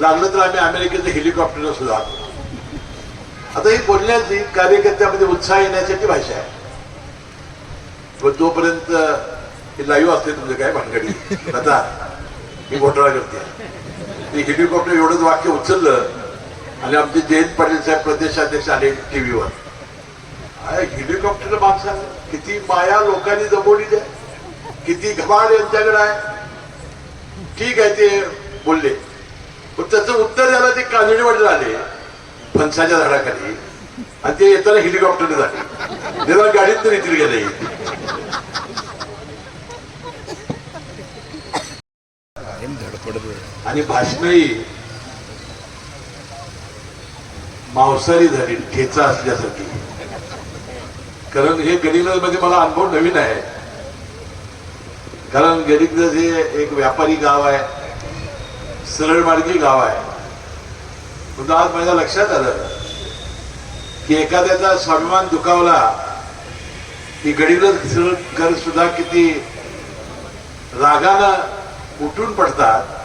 लागलं तर आम्ही अमेरिकेचं हेलिकॉप्टर सुद्धा आता ही बोलण्याची कार्यकर्त्यामध्ये उत्साह येण्यासाठी भाषा आहे. व जोपर्यंत हे लाईव्ह असते तुमचं काय भानगडी? आता मी घोटाळा करते ते हेलिकॉप्टर एवढंच वाक्य उचललं आणि आमचे जयंत पाटील साहेब प्रदेशाध्यक्ष आले टीव्हीवर. हेलिकॉप्टर माणसाला किती माया लोकांनी जमवली आहे. किती घबाड यांच्याकडे आहे. ठीक आहे ते बोलले. त्याचं उत्तर द्यायला ते कांदळीवाडीत आले फणसाच्या झाडाखाली आणि ते येताना हेलिकॉप्टरने झाले. गाडीत तर इथे गेले. आणि भाषणही मांसारी झाली ठेचा असल्यासारखी. कारण हे गणित मध्ये म्हणजे मला अनुभव नवीन आहे. कारण गणित हे एक व्यापारी गाव आहे सरळ मार्गी गाव आहे. पण आज माझ्या लक्षात आलं की एखाद्याचा स्वाभिमान दुखावला की गडिंग्लज घर सुद्धा किती रागानं उठून पडतात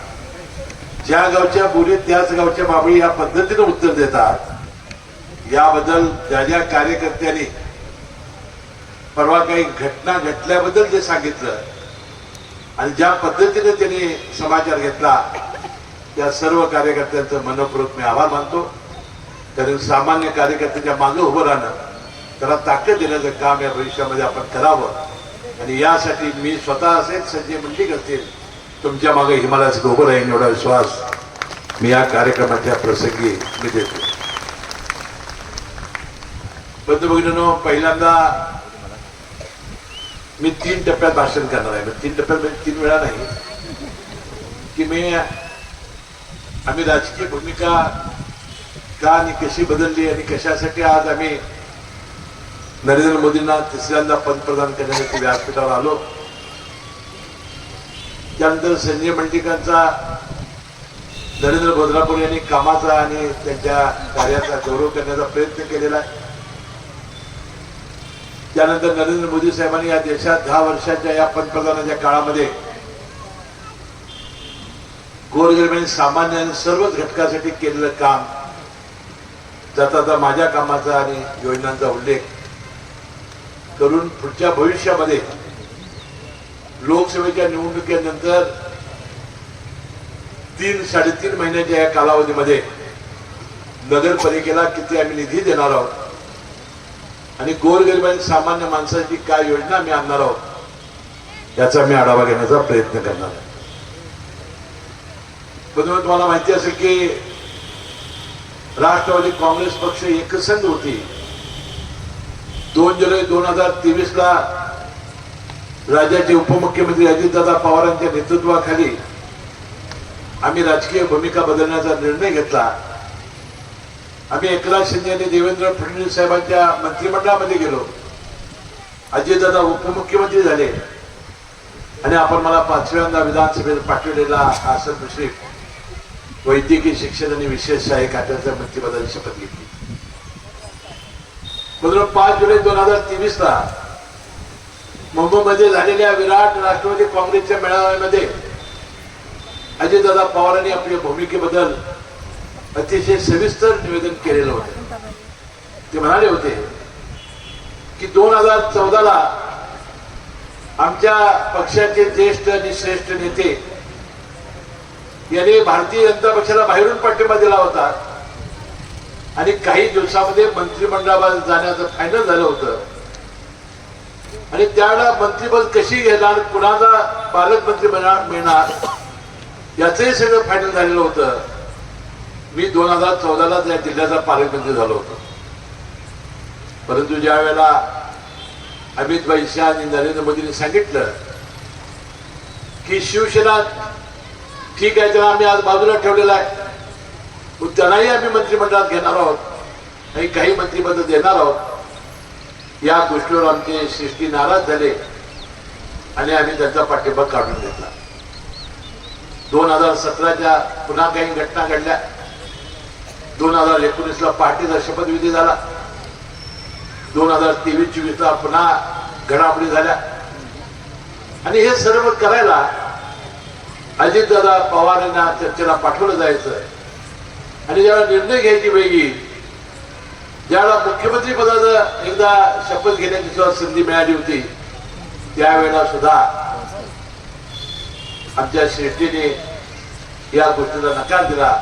ज्या गावच्या बोलीत त्याच गावच्या बाबळी या पद्धतीने उत्तर देतात याबद्दल ज्या ज्या कार्यकर्त्यांनी परवा काही घटना घडल्याबद्दल जे सांगितलं आणि ज्या पद्धतीने त्यांनी समाचार घेतला त्या सर्व कार्यकर्त्यांचं मनपूर्वक मी आभार मानतो. कारण सामान्य कार्यकर्त्याच्या मागे उभं राहणं त्याला ताकद देण्याचं काम या भविष्यामध्ये आपण करावं. आणि यासाठी मी स्वतः असेल संजय मंडिक असतील तुमच्या मागे हिमालयाचं उभं राहील एवढा विश्वास मी या कार्यक्रमाच्या प्रसंगी मी देतो. बंधू पहिल्यांदा मी तीन टप्प्यात भाषण करणार आहे. तीन टप्प्यात म्हणजे तीन वेळा नाही. की मी आम्ही राजकीय भूमिका का आणि कशी बदलली आणि कशासाठी आज आम्ही नरेंद्र मोदींना तिसऱ्यांदा पंतप्रधान करण्यासाठी व्यासपीठावर आलो. त्यानंतर संजय मंडिकांचा नरेंद्र भद्रापूर यांनी कामाचा आणि त्यांच्या कार्याचा गौरव करण्याचा प्रयत्न केलेला आहे. त्यानंतर नरेंद्र मोदी साहेबांनी या देशात दहा वर्षाच्या या पंतप्रधानाच्या काळामध्ये गोरगरिबांनी सामान्य सर्वच घटकासाठी केलेलं काम जाता आता माझ्या कामाचा आणि योजनांचा उल्लेख करून पुढच्या भविष्यामध्ये लोकसभेच्या निवडणुकीनंतर तीन साडेतीन महिन्याच्या या कालावधीमध्ये नगरपालिकेला किती आम्ही निधी देणार आहोत आणि गोरगरिबांनी सामान्य माणसाची काय योजना आम्ही आणणार आहोत याचा मी आढावा घेण्याचा प्रयत्न करणार आहे. बरोबर तुम्हाला माहिती असेल की राष्ट्रवादी काँग्रेस पक्ष एकसंध होती. दोन जुलै दोन हजार तेवीस ला राज्याचे उपमुख्यमंत्री अजितदादा पवारांच्या नेतृत्वाखाली आम्ही राजकीय भूमिका बदलण्याचा निर्णय घेतला. आम्ही एकनाथ शिंदे आणि देवेंद्र फडणवीस साहेबांच्या मंत्रिमंडळामध्ये गेलो. अजितदादा उपमुख्यमंत्री झाले. आणि आपण मला पाचव्यांदा विधानसभेत पाठवलेला आसन मुश्रीफ वैद्यकीय शिक्षण आणि विशेष शाही खात्याच्या मंत्रिपदाची शपथ घेतली. म्हणून पाच जुलै दोन हजार तेवीस ला मुंबईमध्ये झालेल्या विराट राष्ट्रवादी काँग्रेसच्या मेळाव्यामध्ये अजितदादा पवारांनी आपल्या भूमिकेबद्दल अतिशय सविस्तर निवेदन केलेलं होतं. ते म्हणाले होते की दोन हजार चौदाला आमच्या पक्षाचे ज्येष्ठ आणि श्रेष्ठ नेते याने भारतीय जनता पक्षाला बाहेरून पाठिंबा दिला होता. आणि काही दिवसामध्ये मंत्रिमंडळावर जाण्याचं फायनल झालं होतं. आणि त्यावेळेला मंत्रिपद कशी घेणार कुणाचा पालकमंत्री मिळणार याचंही सगळं फायनल झालेलं होतं. मी दोन हजार चौदाला त्या जिल्ह्याचा पालकमंत्री झालो होतो. परंतु ज्या वेळेला अमित भाई शाह आणि नरेंद्र मोदींनी सांगितलं की शिवसेना ठीक आहे त्याला आम्ही आज बाजूला ठेवलेला आहे. त्यांनाही आम्ही मंत्रिमंडळात घेणार आहोत. आणि काही मंत्रिपद देणार आहोत. या गोष्टीवर आमचे सृष्टी नाराज झाले. आणि आम्ही त्यांचा पाठिंबा काढून घेतला. दोन हजार सतराच्या पुन्हा काही घटना घडल्या. दोन हजार एकोणीसला पार्टीचा शपथविधी झाला. दोन हजार तेवीस चोवीसला पुन्हा घडामोडी झाल्या. आणि हे सर्व करायला अजितदादा पवार यांना चर्चेला पाठवलं जायचं आणि ज्यावेळा निर्णय घ्यायची वेगळी ज्यावेळा मुख्यमंत्री पदाचा एकदा शपथ घेण्याची सुद्धा संधी मिळाली होती त्यावेळेला सुद्धा आमच्या शेट्टीने या गोष्टीला नकार दिला.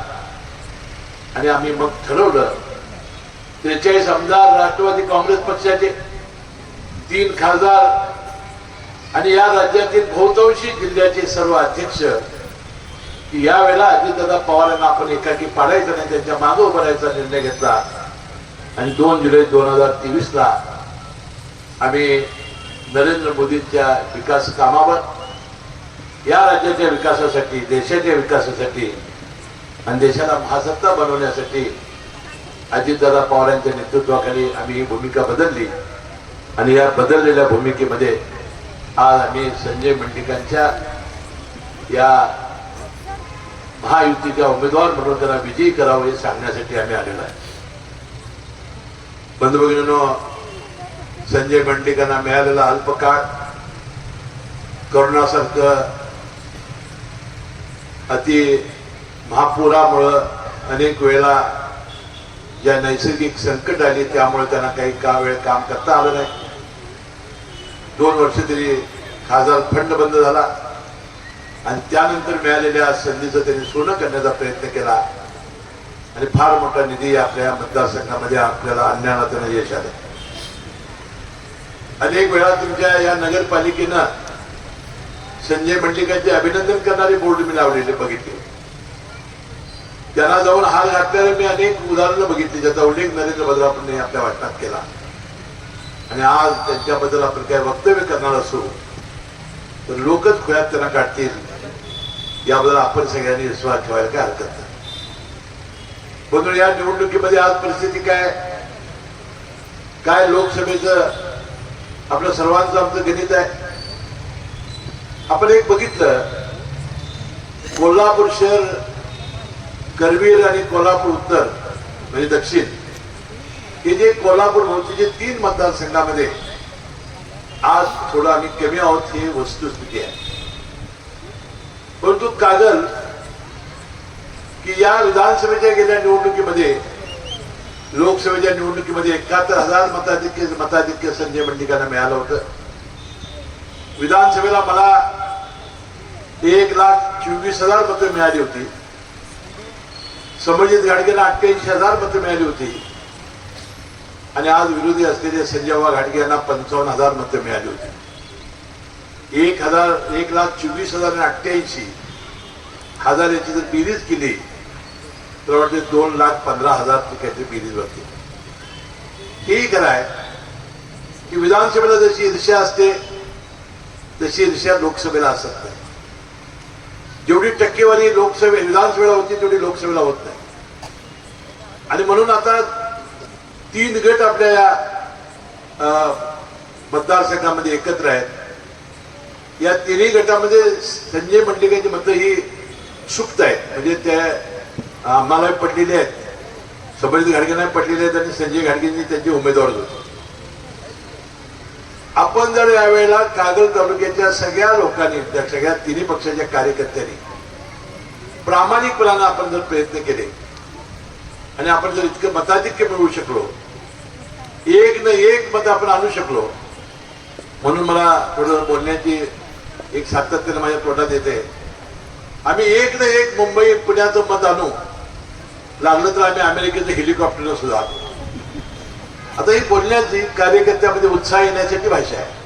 आणि आम्ही मग ठरवलं त्रेचाळीस आमदार राष्ट्रवादी काँग्रेस पक्षाचे तीन खासदार आणि या राज्यातील बहुतांशी जिल्ह्याचे सर्व अध्यक्ष यावेळेला अजितदादा पवारांना आपण एकाकी पाडायचं नाही त्यांच्या मागे उभं राहायचा निर्णय घेतला. आणि दोन जुलै दोन हजार तेवीस ला आम्ही नरेंद्र मोदींच्या विकास कामावर या राज्याच्या विकासासाठी देशाच्या विकासासाठी आणि देशाला महासत्ता बनवण्यासाठी अजितदादा पवार यांच्या नेतृत्वाखाली आम्ही ही भूमिका बदलली. आणि या बदललेल्या भूमिकेमध्ये आज आम्ही संजय मंडिकांच्या या महायुतीच्या उमेदवार म्हणून त्यांना विजयी करावं हे सांगण्यासाठी आम्ही आलेलो आहे. बंधू संजय मंडिकांना मिळालेला अल्पकाळ करोनासारखं अति महापुरामुळं अनेक वेळेला ज्या नैसर्गिक संकट आली त्यामुळे त्यांना काही का वेळ काम करता आलं नाही. दोन वर्ष तरी खासदार फंड बंद झाला. आणि त्यानंतर मिळालेल्या संधीचं त्यांनी सोनं करण्याचा प्रयत्न केला. आणि फार मोठा निधी आपल्या मतदारसंघामध्ये आपल्याला आणण्याला त्यांना यश आलं. अनेक वेळा तुमच्या या नगरपालिकेनं संजय मंडलिकांचे अभिनंदन करणारे बोर्ड मी लावलेले बघितले. त्यांना जाऊन हाल घातल्याला मी अनेक उदाहरणं बघितली ज्याचा उल्लेख नरेंद्र भद्रापूरने आपल्या वाटण्यात केला. आणि आज त्यांच्याबद्दल आपण काय वक्तव्य करणार असू तर लोकच खुळ्यात त्यांना काढतील. याबद्दल आपण सगळ्यांनी विश्वास ठेवायला काय हरकत नाही. म्हणून या निवडणुकीमध्ये आज परिस्थिती काय? काय लोकसभेचं आपलं सर्वांचं आमचं गणित आहे? आपण एक बघितलं कोल्हापूर शहर करवीर आणि कोल्हापूर उत्तर म्हणजे दक्षिण. हे जे कोल्हापूर भोवतीचे तीन मतदारसंघामध्ये आज थोडं आम्ही कमी आहोत ही वस्तुस्थिती आहे. परंतु कागल की या विधानसभेच्या गेल्या निवडणुकीमध्ये लोकसभेच्या निवडणुकीमध्ये एकाहत्तर हजार मताधिक्य मताधिक्य संजय मंडिकांना मिळालं होतं. विधानसभेला मला एक लाख चोवीस हजार मतं मिळाली होती. समजित घाडगेला अठ्ठ्याऐंशी हजार मतं मिळाली होती. आणि आज विरोधी असलेले संजय घाटगे यांना पंचावन्न हजार मतं मिळाली होती. एक हजार एक लाख चोवीस हजार आणि अठ्ठ्याऐंशी हजार याची जर बेरीज केली तर वाटते दोन लाख पंधरा हजार काहीतरी बेरीज होती हे खरं आहे की विधानसभेला जशी ईर्ष्या असते तशी ईर्ष्या लोकसभेला असत नाही. जेवढी टक्केवारी लोकसभे विधानसभेला होती तेवढी लोकसभेला होत नाही. आणि म्हणून आता तीन गट आपल्या या अं, मतदारसंघामध्ये एकत्र आहेत. या तिन्ही गटामध्ये संजय मंडलिकांची मतं ही सुप्त आहेत. म्हणजे त्या आम्हाला पडलेले आहेत. सबळीत घाडगेंना पडलेले आहेत आणि संजय घाडगेंनी त्यांचे उमेदवार होते. आपण जर यावेळेला कागल तालुक्याच्या सगळ्या लोकांनी त्या सगळ्या तिन्ही पक्षाच्या कार्यकर्त्यांनी प्रामाणिकपणानं आपण जर प्रयत्न केले आणि आपण जर इतकं मताधिक्य मिळवू शकलो एक न एक मत आपण आणू शकलो. म्हणून मला थोडं बोलण्याची एक सातत्यानं माझ्या तोटात येते. आम्ही एक न एक मुंबई पुण्याचं मत आणू. लागलं तर आम्ही अमेरिकेचं हेलिकॉप्टर सुद्धा आता ही बोलण्याची कार्यकर्त्यामध्ये उत्साह येण्यासाठी भाषा आहे.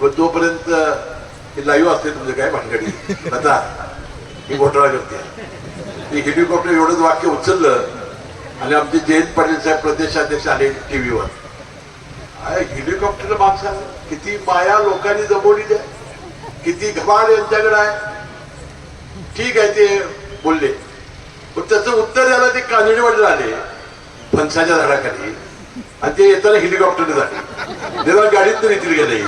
व तोपर्यंत हे लाईव्ह असते तुमचं काय भानगडी? आता ही घोटाळा करते. ते हेलिकॉप्टर एवढंच वाक्य उचललं आणि आमचे जयंत पाटील साहेब प्रदेशाध्यक्ष आले टीव्हीवर. हेलिकॉप्टर माणसाला किती माया लोकांनी जमवली द्या किती घबाड यांच्याकडे आहे. ठीक आहे ते बोलले. पण त्याचं उत्तर द्यायला ते कानडीवाडीला आले फणसाच्या झाडाखाली. आणि ते येताना हेलिकॉप्टरने झाले. त्याला गाडीत येतील गेले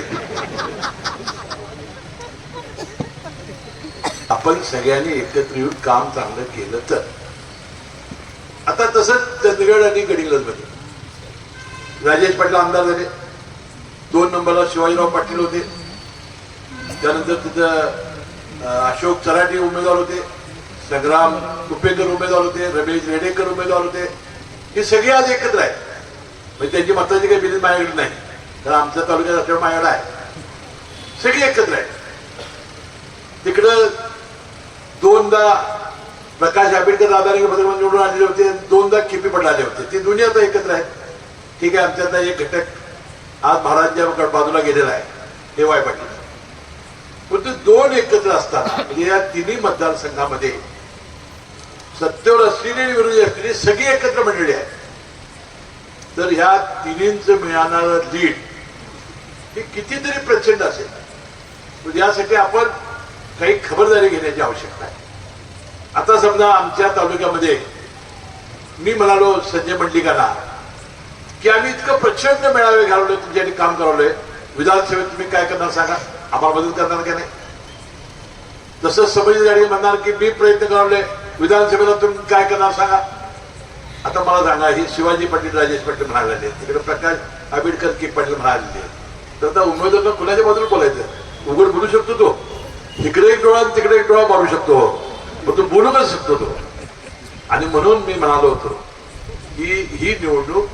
आपण सगळ्यांनी एकत्र येऊन काम चांगलं केलं तर. आता तसंच चंदगड आणि गडिंग्लजमध्ये राजेश पाटील आमदार झाले. दोन नंबरला शिवाजीराव पाटील होते. त्यानंतर तिथं अशोक चराटे उमेदवार होते. संग्राम कुपेकर उमेदवार होते. रमेश रेडेकर उमेदवार होते. हे सगळे आज एकत्र आहेत. म्हणजे त्यांची मताची काही बिलीज माझ्याकडे नाही. कारण आमच्या तालुक्यात असल्यामुळे माझ्याकडे आहे सगळे एकत्र आहेत. तिकडं दोनदा प्रकाश आंबेडकर दादाने पत्रकार निवडून आलेले होते. दोनदा खिपी पडले होते. ते दोन्ही आता एकत्र आहेत ठीक आहे आमच्यातला एक घटक आज महाराजांच्या बाजूला गेलेला आहे. हे वाय पाटील. परंतु दोन एकत्र असताना म्हणजे या तिन्ही मतदारसंघामध्ये सत्तेवर असलेली आणि विरोधी असलेली सगळी एकत्र मंडळी आहे तर ह्या तिन्हींचं मिळणारं लीड हे कितीतरी प्रचंड असेल. यासाठी आपण काही खबरदारी घेण्याची आवश्यकता आहे. आता समजा आमच्या तालुक्यामध्ये मी म्हणालो संजय मंडलिकांना की आम्ही इतकं प्रचंड मेळावे घालवले तुमच्यासाठी काम करवलंय विधानसभेत तुम्ही काय करणार सांगा? आम्हाला मदत करणार का नाही? तसंच समज गाडी म्हणणार की मी प्रयत्न करावले विधानसभेला तुम्ही काय करणार सांगा? आता मला सांगा ही शिवाजी पाटील राजेश पाटील म्हणाले तिकडे प्रकाश आंबेडकर की पाटील म्हणाले तर आता उमेदवार कुणाच्या बाजूला बोलायचं? उघड बोलू शकतो तो. तिकडे एक डोळा तिकडे एक डोळा मारू शकतो. मग तो बोलूनच शकतो तो. आणि म्हणून मी म्हणालो होतो की ही निवडणूक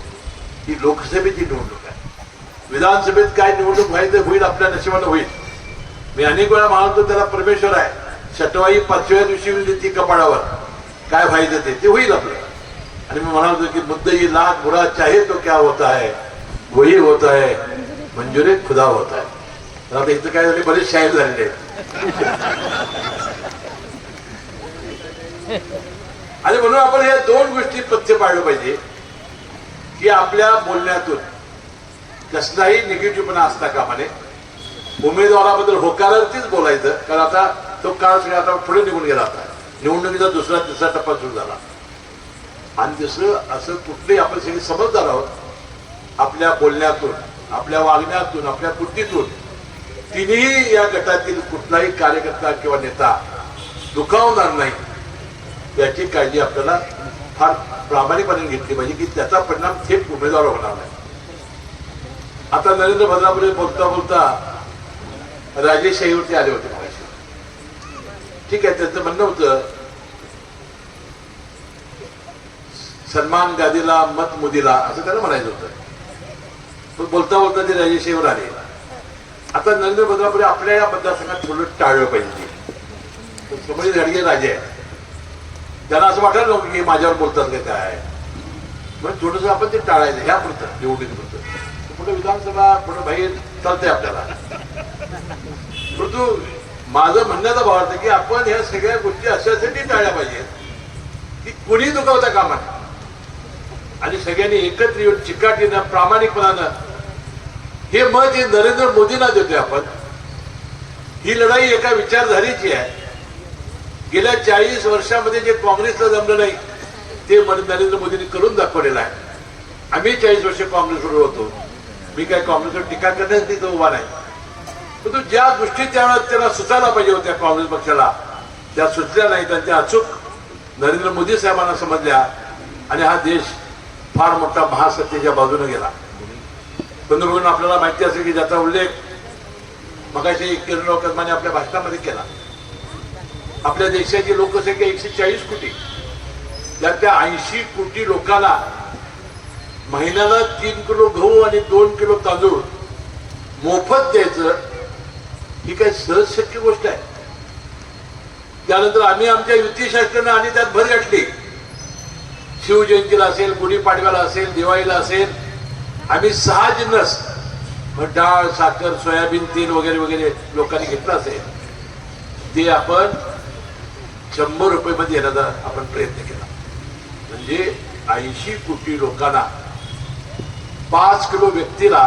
ही लोकसभेची निवडणूक आहे. विधानसभेत काय निवडणूक व्हायचं होईल आपल्या नशिबानं होईल. मी अनेक वेळा म्हणालो त्याला परमेश्वर आहे. शटवाई पाचव्या दिवशी होईल ती कपाळावर. काय व्हायचं ते ते होईल आपलं. आणि मी म्हणालो की मुद्दई लाख बुरा चाहे तो क्या होता है वही होता है मंजुरे खुदा होता है. तर आता इथं काय झाले बरेच शाहीर झालेले आहेत. आणि म्हणून आपण या दोन गोष्टी पथ्य पाळलं पाहिजे की आपल्या बोलण्यातून कसलाही निगेटिव्हपणा असता कामा नये उमेदवाराबद्दल होकारार्थीच बोलायचं कारण आता तो काळ सगळा आता पुढे निघून गेला आता. निवडणुकीचा दुसरा तिसरा टप्पा सुरू झाला. आणि दुसरं असं कुठलंही आपण सगळे समजदार आहोत आपल्या बोलण्यातून आपल्या वागण्यातून आपल्या कृतीतून तिन्ही या गटातील कुठलाही कार्यकर्ता किंवा नेता दुखावणार नाही. याची काळजी आपल्याला फार प्रामाणिकपणे घेतली पाहिजे की त्याचा परिणाम थेट उमेदवार होणार नाही. आता नरेंद्र भद्रापुरे बोलता बोलता राजेशाहीवरती आले होते मगाशी. ठीक आहे त्यांचं म्हणणं होतं सन्मान गादीला मत मोदीला असं त्याला म्हणायचं होतं. पण बोलता बोलता ते राजेशाहीवर आले. आता नरेंद्र भद्रापुरे आपल्या या मतदारसंघात थोडं टाळलं पाहिजे. समोर घडगे राजे आहे त्यांना असं वाटायला नव्हतं की माझ्यावर बोलतात का काय? म्हणजे थोडस आपण ते टाळायचं ह्या पुरतं निवडणुकीपुरतं पुढे विधानसभा पुढे बाहेर चालतंय आपल्याला. परंतु माझं म्हणण्याचा भाव अर्थ की आपण ह्या सगळ्या गोष्टी अशासाठी टाळल्या पाहिजेत की कुणी दुखावता कामा आणि सगळ्यांनी एकत्र येऊन चिकाटीनं प्रामाणिकपणानं हे मत हे नरेंद्र मोदींना देतोय आपण ही लढाई एका विचारधारेची आहे. गेल्या चाळीस वर्षामध्ये जे काँग्रेसला जमलं नाही ते नरेंद्र मोदींनी करून दाखवलेलं आहे. आम्ही चाळीस वर्ष काँग्रेसवर होतो. मी काय काँग्रेसवर टीका करण्यास तिथं उभा नाही. परंतु ज्या गोष्टी त्यावेळेस त्याला सुचायला पाहिजे होत्या काँग्रेस पक्षाला त्या सुचल्या नाहीत आणि त्या अचूक नरेंद्र मोदी साहेबांना समजल्या आणि हा देश फार मोठा महासत्तेच्या बाजूने गेला. बंधुभून आपल्याला माहिती असेल की ज्याचा उल्लेख मगाशी किरण लोकमाने आपल्या भाषणामध्ये केला. आपल्या देशाची लोकसंख्या एकशे चाळीस कोटी. त्यातल्या ऐंशी कोटी लोकांना महिन्याला तीन किलो गहू आणि दोन किलो तांदूळ मोफत द्यायचं ही काही सहज शक्य गोष्ट आहे? त्यानंतर आम्ही आमच्या युतीशास्त्रानं आणि त्यात भर घातली. शिवजयंतीला असेल गुढीपाडव्याला असेल दिवाळीला असेल आम्ही सहा जिन्नस डाळ साखर सोयाबीन तेल वगैरे वगैरे लोकांनी घेतलं असेल. ते आपण शंभर रुपये मध्ये येण्याचा आपण प्रयत्न केला. म्हणजे ऐंशी कोटी लोकांना पाच किलो व्यक्तीला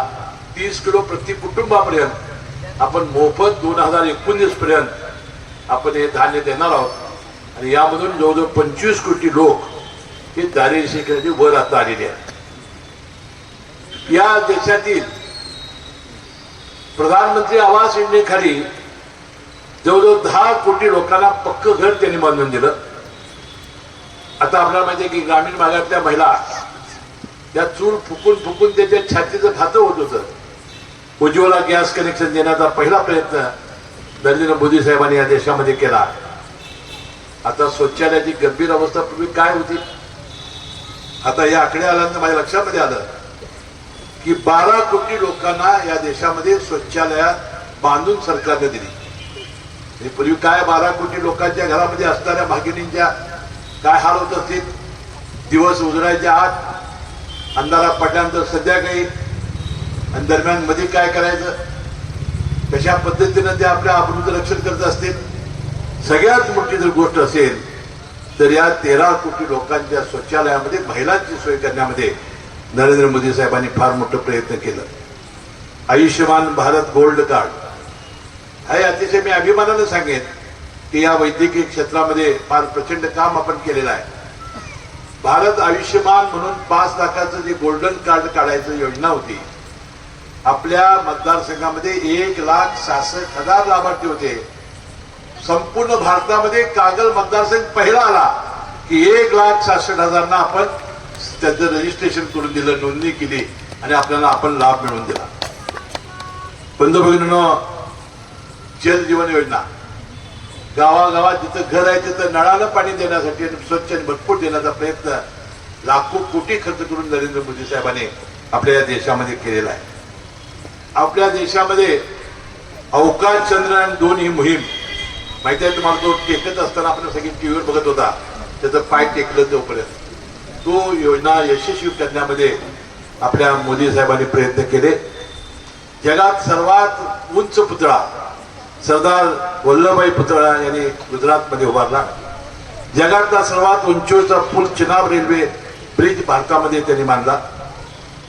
तीस किलो प्रति कुटुंबापर्यंत आपण मोफत दोन हजार एकोणीस पर्यंत आपण हे धान्य देणार आहोत. आणि यामधून जवळजवळ पंचवीस कोटी लोक हे दारिद्र्य रेषेखाली वर आता आलेले आहेत. या देशातील प्रधानमंत्री आवास योजनेखाली जवळजवळ दहा कोटी लोकांना पक्क घर त्यांनी बांधून दिलं. आता आपल्याला माहिती आहे की ग्रामीण भागातल्या महिला त्या चूल फुकून फुकून त्याच्या छातीचं खातं होत होतं. उज्ज्वला गॅस कनेक्शन देण्याचा पहिला प्रयत्न नरेंद्र मोदी साहेबांनी या देशामध्ये केला. आता शौचालयाची गंभीर अवस्था पूर्वी काय होती? आता या आकडे आल्यानंतर माझ्या लक्षामध्ये आलं की बारा कोटी लोकांना या देशामध्ये शौचालयात बांधून सरकारने दिली. हे पूर्वी काय बारा कोटी लोकांच्या घरामध्ये असणाऱ्या भागिनींच्या काय हाल होत असतील? दिवस उजडायच्या आत अंधारा पडल्यानंतर संध्याकाळी आणि दरम्यानमध्ये काय करायचं? कशा पद्धतीनं ते आपल्या आबरूचं रक्षण करत असतील? सगळ्यात मोठी जर गोष्ट असेल तर या तेरा कोटी लोकांच्या शौचालयामध्ये महिलांची सोय करण्यामध्ये नरेंद्र मोदी साहेबांनी फार मोठं प्रयत्न केलं. Ayushman Bharat gold card. हे अतिशय मी अभिमानानं सांगेन की या वैद्यकीय क्षेत्रामध्ये फार प्रचंड काम आपण केलेलं आहे. भारत आयुष्यमान म्हणून पाच लाखाचं जे गोल्डन कार्ड काढायचं योजना होती आपल्या मतदारसंघामध्ये एक लाख सहासष्ट हजार लाभार्थी होते. संपूर्ण भारतामध्ये कागल मतदारसंघ पहिला आला की एक लाख सहासष्ट हजारांना आपण त्याचं रजिस्ट्रेशन करून दिलं नोंदणी केली आणि आपल्याला आपण लाभ मिळवून दिला. पंतप्रधान जल जीवन योजना. गावागावात जिथं घर आहे तिथं नळानं पाणी देण्यासाठी स्वच्छ आणि भरपूर देण्याचा प्रयत्न लाखो कोटी खर्च करून नरेंद्र मोदी साहेबांनी आपल्या या देशामध्ये केलेला आहे. आपल्या देशामध्ये अवकाश चंद्रयान दोन ही मोहीम माहिती आहे तुम्हाला तो टेकत असताना आपण सगळी टीव्हीवर बघत होता त्याचं पाय टेकलं तोपर्यंत. तो योजना यशस्वी करण्यामध्ये आपल्या मोदी साहेबांनी प्रयत्न केले. जगात सर्वात उंच पुतळा सरदार वल्लभभाई पुतळा यांनी गुजरातमध्ये उभारला. जगातला सर्वात उंचीवरचा पूल चिनाब रेल्वे ब्रिज भारतामध्ये त्यांनी बांधला.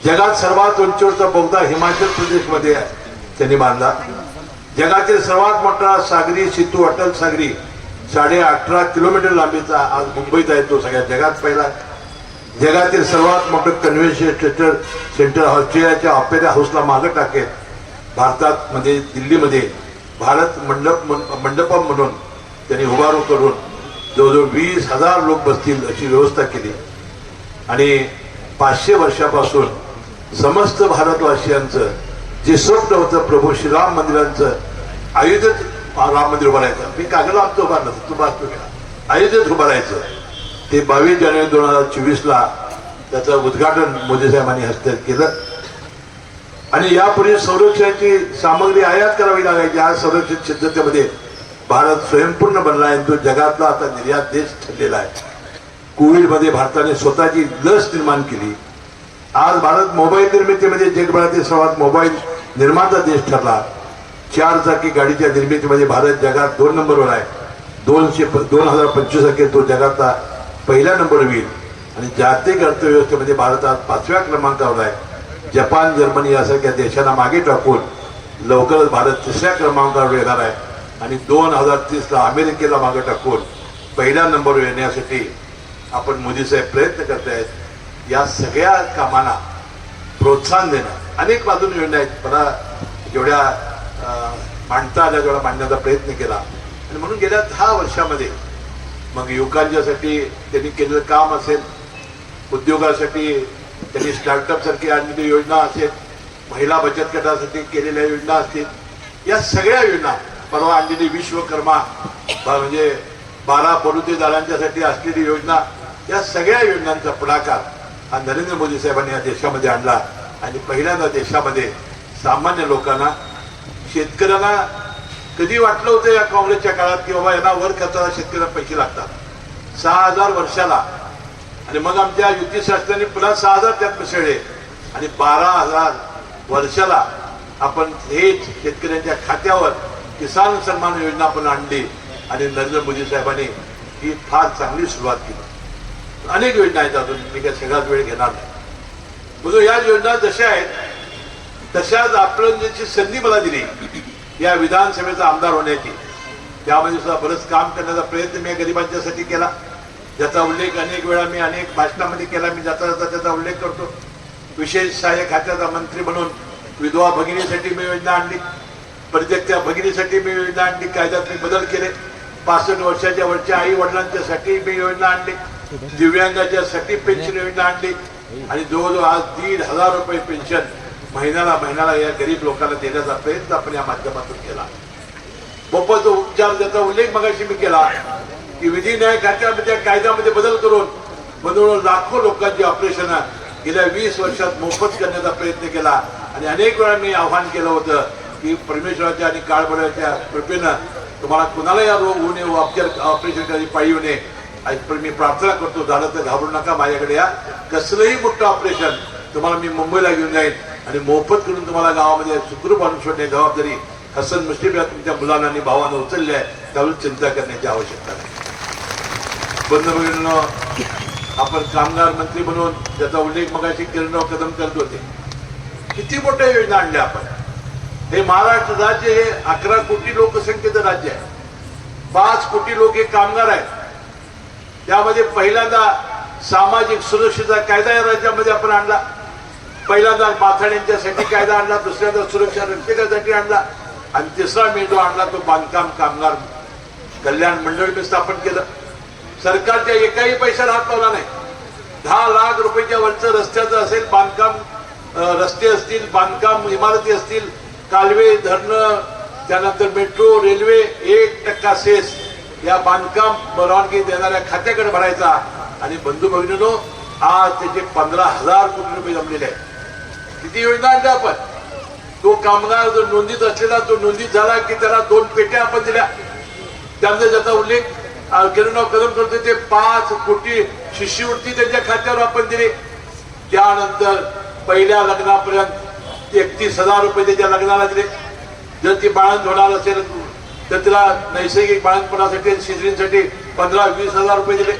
जगात सर्वात उंचीवरचा बोगदा हिमाचल प्रदेशमध्ये त्यांनी बांधला. जगातील सर्वात मोठा सागरी सेतू अटल सागरी साडे अठरा किलोमीटर लांबीचा आज मुंबईत आहे तो सगळ्या जगात पहिला जगातील सर्वात मोठं कन्व्हेन्शन सेंटर सेंटर ऑस्ट्रेलियाच्या ऑपेरा हाऊसला मागं टाकेल. भारतात म्हणजे दिल्लीमध्ये भारत मंडप मंडपम म्हणून त्यांनी उभारू करून जवळजवळ वीस हजार लोक बसतील अशी व्यवस्था केली. आणि पाचशे वर्षापासून समस्त भारतवासियांचं जे स्वप्न होतं प्रभू श्रीराम मंदिरांचं अयोध्येत राम मंदिर उभारायचं. मी कागदला आमचं उभारलं तू बाजू घ्या. अयोध्येत उभारायचं. ते बावीस जानेवारी दोन हजार चोवीसला त्याचं उद्घाटन मोदी साहेबांनी हस्ते केलं. आणि यापूर्वी संरक्षणाची सामग्री आयात करावी लागायची आज संरक्षण सिद्धतेमध्ये भारत स्वयंपूर्ण बनला आहे. तो जगातला आता निर्यात देश ठरलेला आहे. कोविडमध्ये भारताने स्वतःची लस निर्माण केली. आज भारत मोबाईल निर्मितीमध्ये जगभरातील सर्वात मोबाईल निर्माता देश ठरला. चार चाकी गाडीच्या निर्मितीमध्ये भारत जगात दोन नंबरवर आहे. दोनशे दोन हजार पंचवीस टक्के तो जगातला पहिला नंबर होईल. आणि जागतिक अर्थव्यवस्थेमध्ये भारत आज पाचव्या क्रमांकावर आहे. जपान जर्मनी यासारख्या देशांना मागे टाकून लवकरच भारत तिसऱ्या क्रमांकावर येणार आहे. आणि दोन हजार तीसला अमेरिकेला मागे टाकून पहिल्या नंबरवर येण्यासाठी आपण मोदी साहेब प्रयत्न करत आहेत या सगळ्या कामांना प्रोत्साहन देणं. अनेक बाजून योजना आहेत. मला जेवढ्या मांडता आल्या तेवढा मांडण्याचा प्रयत्न केला. आणि म्हणून गेल्या दहा वर्षामध्ये मग युवकांच्यासाठी त्यांनी केलेलं काम असेल उद्योगासाठी त्यांनी स्टार्टअप सारखी आणलेली योजना असेल महिला बचत गटासाठी केलेल्या योजना असतील. या सगळ्या योजना परवा आणलेली विश्वकर्मा म्हणजे बारा बलुतेदारांच्यासाठी असलेली योजना या सगळ्या योजनांचा पुढाकार हा नरेंद्र मोदी साहेबांनी या देशामध्ये आणला. आणि पहिल्यांदा देशामध्ये सामान्य लोकांना शेतकऱ्यांना कधी वाटलं होतं या काँग्रेसच्या काळात की बाबा यांना वर करताना शेतकऱ्यांना पैसे लागतात? सहा हजार वर्षाला आणि मग आमच्या युती शासनाने पुन्हा सहा हजार त्यात मिसळले. आणि बारा हजार वर्षाला आपण थेट शेतकऱ्यांच्या खात्यावर किसान सन्मान योजना आपण आणली आणि नरेंद्र मोदी साहेबांनी ही फार चांगली सुरुवात केली. अनेक योजना आहेत अजून मी काय सगळ्याच वेळ घेणार नाही. म्हणून या योजना जशा आहेत तशाच आपण ज्याची संधी मला दिली. या विधानसभेचा आमदार होण्याची. त्यामध्ये सुद्धा बरंच काम करण्याचा प्रयत्न मी गरिबांच्यासाठी केला. ज्याचा उल्लेख अनेक वेळा मी अनेक भाषणामध्ये केला मी जाता जाता त्याचा उल्लेख करतो. विशेष सहाय्य खात्याचा मंत्री म्हणून विधवा भगिनीसाठी मी योजना आणली. परित्यक्त्या भगिनीसाठी मी योजना आणली. कायद्यात मी बदल केले. पासष्ट वर्षाच्या वरच्या आई वडिलांच्यासाठी मी योजना आणली. दिव्यांगाच्यासाठी पेन्शन योजना आणली. आणि जवळजवळ आज दीड हजार रुपये पेन्शन महिन्याला महिन्याला या गरीब लोकांना देण्याचा प्रयत्न आपण या माध्यमातून केला. मोफत उपचार ज्याचा उल्लेख मगाशी मी केला की विधी न्याय खात्यामध्ये कायद्यामध्ये बदल करून म्हणून लाखो लोकांची ऑपरेशन गेल्या वीस वर्षात मोफत करण्याचा प्रयत्न केला. आणि अनेक वेळा मी आव्हान केलं होतं की परमेश्वराच्या आणि काळबळाच्या कृपेनं तुम्हाला कुणाला या रोग होऊ नये ऑपचार ऑपरेशन करायची पाळी होऊ नये. पण मी प्रार्थना करतो झालं तर घाबरू नका माझ्याकडे या. कसलंही मोठं ऑपरेशन तुम्हाला मी मुंबईला घेऊन जाईन. आणि मोफत करून तुम्हाला गावामध्ये सुखरूप आणून सोडण्याची जबाबदारी हसन मुश्रीफ या तुमच्या मुलांना आणि भावानं उचलली आहे. त्यावेळी चिंता करण्याची आवश्यकता नाही. बंद आपण कामगार मंत्री म्हणून त्याचा उल्लेख मगाशी किरणराव कदम करत होते. किती मोठ्या योजना आणल्या आपण? हे महाराष्ट्र राज्य हे अकरा कोटी लोकसंख्येचं राज्य आहे. पाच कोटी लोक हे कामगार आहेत. त्यामध्ये पहिल्यांदा सामाजिक सुरक्षेचा कायदा या राज्यामध्ये आपण आणला. पहिल्यांदा माथाड्यांच्यासाठी कायदा आणला दुसऱ्यांदा सुरक्षा रक्षकासाठी आणला आणि तिसरा मेंदू आणला तो बांधकाम कामगार कल्याण मंडळ मी स्थापन केलं. सरकारच्या एकाही पैशाला हात लावला नाही. दहा लाख रुपयाच्या वरचं रस्त्याचं असेल बांधकाम रस्ते असतील बांधकाम इमारती असतील कालवे धरणं त्यानंतर मेट्रो रेल्वे एक टक्का सेस या बांधकाम परवानगी देणाऱ्या खात्याकडे भरायचा. आणि बंधू भगिनीनो आज त्याचे पंधरा हजार कोटी रुपये जमलेले आहेत. किती योजना आणल्या आपण? तो कामगार जो नोंदीत असलेला तो नोंदीत झाला की त्याला दोन पेट्या आपण दिल्या. त्यामध्ये ज्याचा उल्लेख किरणराव कदम करतो ते पाच कोटी शिष्यवृत्ती त्यांच्या खात्यावर आपण दिली. त्यानंतर पहिल्या लग्नापर्यंत एकतीस हजार रुपये त्याच्या लग्नाला दिले. जर ती बाळंत होणार असेल तर तिला नैसर्गिक बाळंतपणासाठी शिजरींसाठी पंधरा वीस हजार रुपये दिले.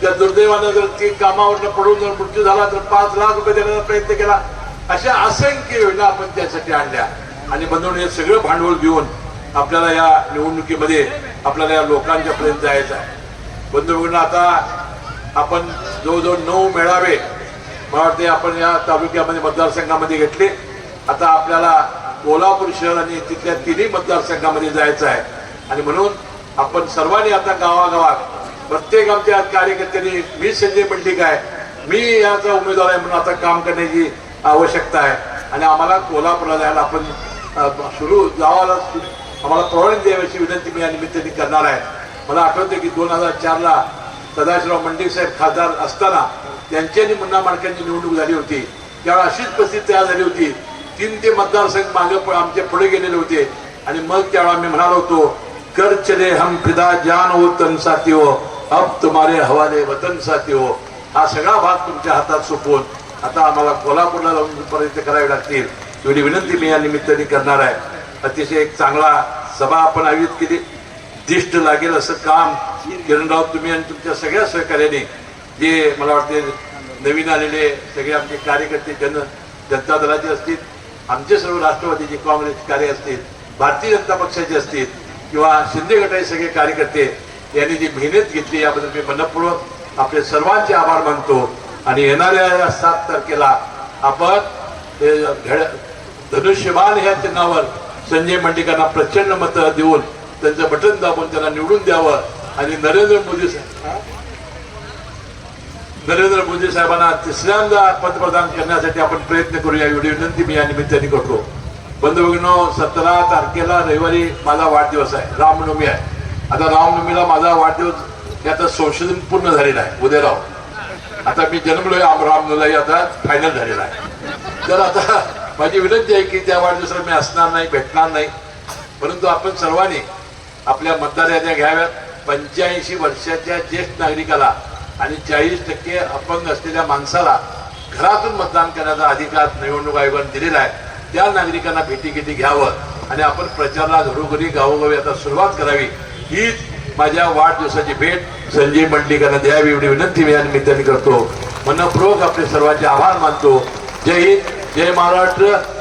त्या दुर्दैवानं जर ती कामावरनं पडून जर मृत्यू झाला तर पाच लाख रुपये देण्याचा प्रयत्न केला. अशा असंख्य योजना आपण त्यासाठी आणल्या. आणि म्हणून हे सगळं भांडवल घेऊन आपल्याला या निवडणुकीमध्ये आपल्याला या लोकांच्या पर्यंत जायचं आहे. बंधू आता आपण जवळजवळ नऊ मेळावे मला वाटते आपण या तालुक्यामध्ये मतदारसंघामध्ये घेतले. आता आपल्याला कोल्हापूर शहर आणि तिथल्या तिन्ही मतदारसंघामध्ये जायचं आहे. आणि म्हणून आपण सर्वांनी आता गावागावात प्रत्येक आमच्या कार्यकर्त्यांनी मी संजय मंडिक आहे. मी याचा उमेदवार आहे म्हणून आता काम करण्याची आवश्यकता आहे. आणि आम्हाला कोल्हापूरला जायला आपण सुरू गावाला आम्हाला परवानगी द्यावीची विनंती मी या निमित्ताने करणार आहे. मला आठवते की दोन हजार चारला सदाशिवराव मंडी साहेब खासदार असताना त्यांची आणि मुन्ना माणक्यांची निवडणूक झाली होती. त्यावेळी अशीच परिस्थिती तयार झाली होती. तीन ते मतदारसंघ मागे आमचे पुढे गेलेले होते. आणि मग त्यावेळा आम्ही म्हणालो होतो कर चले हम फिदा जान हो तन साथी हो अब तुम्हारे हवाले वतन साथी हो हा सगळा भाग तुमच्या हातात सोपवून आता आम्हाला कोल्हापूरला जाऊन पर्यंत करावे लागतील. एवढी विनंती मी या निमित्ताने करणार आहे. अतिशय एक चांगला सभा आपण आयोजित केली. दिष्ट लागेल असं काम किरणराव तुम्ही आणि तुमच्या सगळ्या सहकार्याने जे मला वाटते नवीन आलेले सगळे आमचे कार्यकर्ते जन जनता दलाचे असतील आमचे सर्व राष्ट्रवादीचे काँग्रेस कार्य असतील भारतीय जनता पक्षाचे असतील किंवा शिंदे गटाचे सगळे कार्यकर्ते यांनी जी मेहनत घेतली याबद्दल मी मनपूर्वक आपले सर्वांचे आभार मानतो. आणि येणाऱ्या सात तारखेला आपण धनुष्यबाण ह्या चिन्हावर संजय मंडिकांना प्रचंड मत देऊन त्यांचं बटन दाबून त्यांना निवडून द्यावं आणि नरेंद्र मोदी साहेब नरेंद्र मोदी साहेबांना तिसऱ्यांदा पंतप्रधान करण्यासाठी आपण प्रयत्न करूया. एवढी विनंती मी या निमित्ताने करतो. बंधू सतरा तारखेला रविवारी माझा वाढदिवस आहे. रामनवमी आहे. आता रामनवमीला माझा वाढदिवस हे आता संशोधन पूर्ण झालेलं आहे. उदयराव आता मी जन्मलोय आम रामनवमीलाही आता फायनल झालेला आहे. तर आता माझी विनंती आहे की त्या वाढदिवसाला मी असणार नाही भेटणार नाही. परंतु आपण सर्वांनी आपल्या मतदार याद्या घ्याव्यात. पंच्याऐंशी वर्षाच्या ज्येष्ठ नागरिकाला आणि चाळीस टक्के अपंग असलेल्या माणसाला घरातून मतदान करण्याचा अधिकार निवडणूक आयोगाने दिलेला आहे. त्या नागरिकांना भेटी घेटी घ्यावं आणि आपण प्रचाराला घरोघरी गावोगावी आता सुरुवात करावी. हीच माझ्या वाढदिवसाची भेट संजय मंडलिकांना द्यावी एवढी विनंती मी या निमित्ताने करतो. मनपूर्वक आपले सर्वांचे आभार मानतो. जय हिंद. जय महाराष्ट्र.